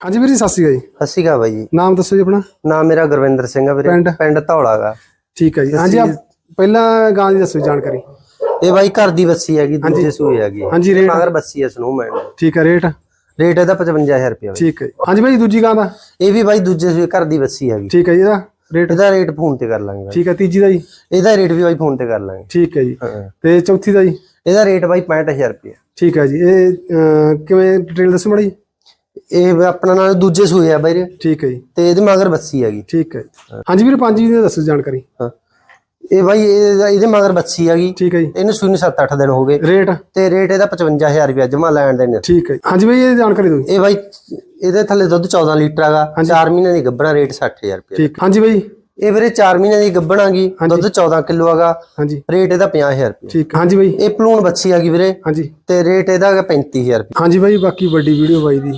ਹਾਂਜੀ ਵੀਰ ਜੀ ਸਤਿ ਸ਼੍ਰੀ ਅਕਾਲ ਜੀ। ਸਤਿ ਸ਼੍ਰੀ ਅਕਾਲ ਬਾਈ ਜੀ। ਨਾਮ ਦੱਸੋ ਜੀ ਆਪਣਾ? ਨਾਮ ਮੇਰਾ ਗੁਰਵਿੰਦਰ ਸਿੰਘ ਆ ਵੀਰੇ। ਪਿੰਡ? ਪਿੰਡ ਧੌਲਾਗਾ ਠੀਕ ਹੈ ਜੀ। ਹਾਂਜੀ ਆਪ ਪਹਿਲਾਂ ਗਾਂ ਦੀ ਦੱਸੋ ਜੀ ਜਾਣਕਾਰੀ। ਇਹ ਬਾਈ ਘਰ ਦੀ ਬੱਸੀ ਹੈਗੀ ਦੂਜੇ ਸੂਏ ਹੈਗੀ। ਹਾਂਜੀ ਰੇਟ? ਮਗਰ ਬੱਸੀ ਹੈ ਸਨੋਮੈਨ ਠੀਕ ਹੈ ਰੇਟ? ਰੇਟ ਇਹਦਾ 55000 ਰੁਪਏ ਠੀਕ ਹੈ ਜੀ। ਹਾਂਜੀ ਭਾਈ ਦੂਜੀ ਗਾਂ ਦਾ? ਇਹ ਵੀ ਬਾਈ ਦੂਜੇ ਸੂਏ ਘਰ ਦੀ ਬੱਸੀ ਹੈਗੀ। ਠੀਕ ਹੈ ਜੀ ਇਹਦਾ ਰੇਟ? ਇਹਦਾ ਰੇਟ ਫੋਨ ਤੇ ਕਰ ਲਾਂਗੇ ਬਾਈ। ਠੀਕ ਹੈ ਤੀਜੀ ਦਾ ਜੀ? ਇਹਦਾ ਰੇਟ ਵੀ ਬਾਈ ਫੋਨ ਤੇ ਕਰ ਲਾਂਗੇ। ਠੀਕ ਹੈ ਜੀ। ਹਾਂ। ਤੇ ਚੌਥੀ ਦਾ ਜੀ? ਇਹਦਾ ਰੇਟ ਬਾਈ 65000 ਰੁਪਏ ਠੀਕ ਹੈ ਜੀ। ਇਹ ਅਹ, ਕਿਵੇਂ ਡਿਟੇਲ ਦੱਸੋ ਮੜੀ ਇਹ ਆਪਣਾ ਨਾਲ ਦੂਜੇ ਸੂਏ ਆ ਬਾਈ ਠੀਕ ਹੈ ਜੀ। ਤੇ ਇਹਦੇ ਮਗਰ ਬੱਸੀ ਹੈਗੀ। ਠੀਕ ਹੈ। ਹਾਂਜੀ ਵੀਰ ਪੰਜ ਜੀ ਦਾ ਦੱਸੋ ਜਾਣਕਾਰੀ। ਹਾਂ। ਇਹ ਬਾਈ ਇਹਦਾ- ਮਗਰ ਬੱਸੀ ਹੈਗੀ। ਠੀਕ ਹੈ ਜੀ। ਇਹਨੂੰ ਸੂਈ ਨੂੰ 7-8 ਦਿਨ ਹੋ ਗਏ। ਰੇਟ? ਤੇ ਰੇਟ ਇਹਦਾ 55000 ਰੁਪਏ ਜਮਾ ਲੈਣ ਦੇ ਨੇ। ਠੀਕ ਹੈ। ਹਾਂਜੀ ਭਾਈ ਇਹ ਜਾਣਕਾਰੀ ਦਿਓ। ਇਹ ਬਾਈ ਇਹਦੇ ਥੱਲੇ ਦੁੱਧ 14 ਲੀਟਰ ਹੈਗਾ। 4 ਮਹੀਨੇ ਦੀ ਗੱਭਣਾ ਰੇਟ 60000 ਰੁਪਏ ਠੀਕ। ਹਾਂਜੀ ਭਾਈ ਇਹ ਵੀਰੇ 4 ਮਹੀਨੇ ਦੀ ਗੱਭਣ ਆਗੀ ਦੁੱਧ 14 ਕਿਲੋ ਹੈਗਾ। ਹਾਂਜੀ। ਰੇਟ ਇਹਦਾ 50000 ਰੁਪਏ ਠੀਕ। ਹਾਂਜੀ ਭਾਈ ਇਹ ਪਲੂਣ ਬੱਚੀ ਹੈਗੀ ਵੀਰੇ। ਹਾਂਜੀ। ਤੇ ਰੇਟ ਇਹਦਾ ਹੈਗਾ 35000 ਰੁਪਏ ਹਾਂਜੀ ਭਾਈ ਬਾਕੀ ਵੱਡੀ ਵੀਡੀਓ ਬਾਈ ਦੀ।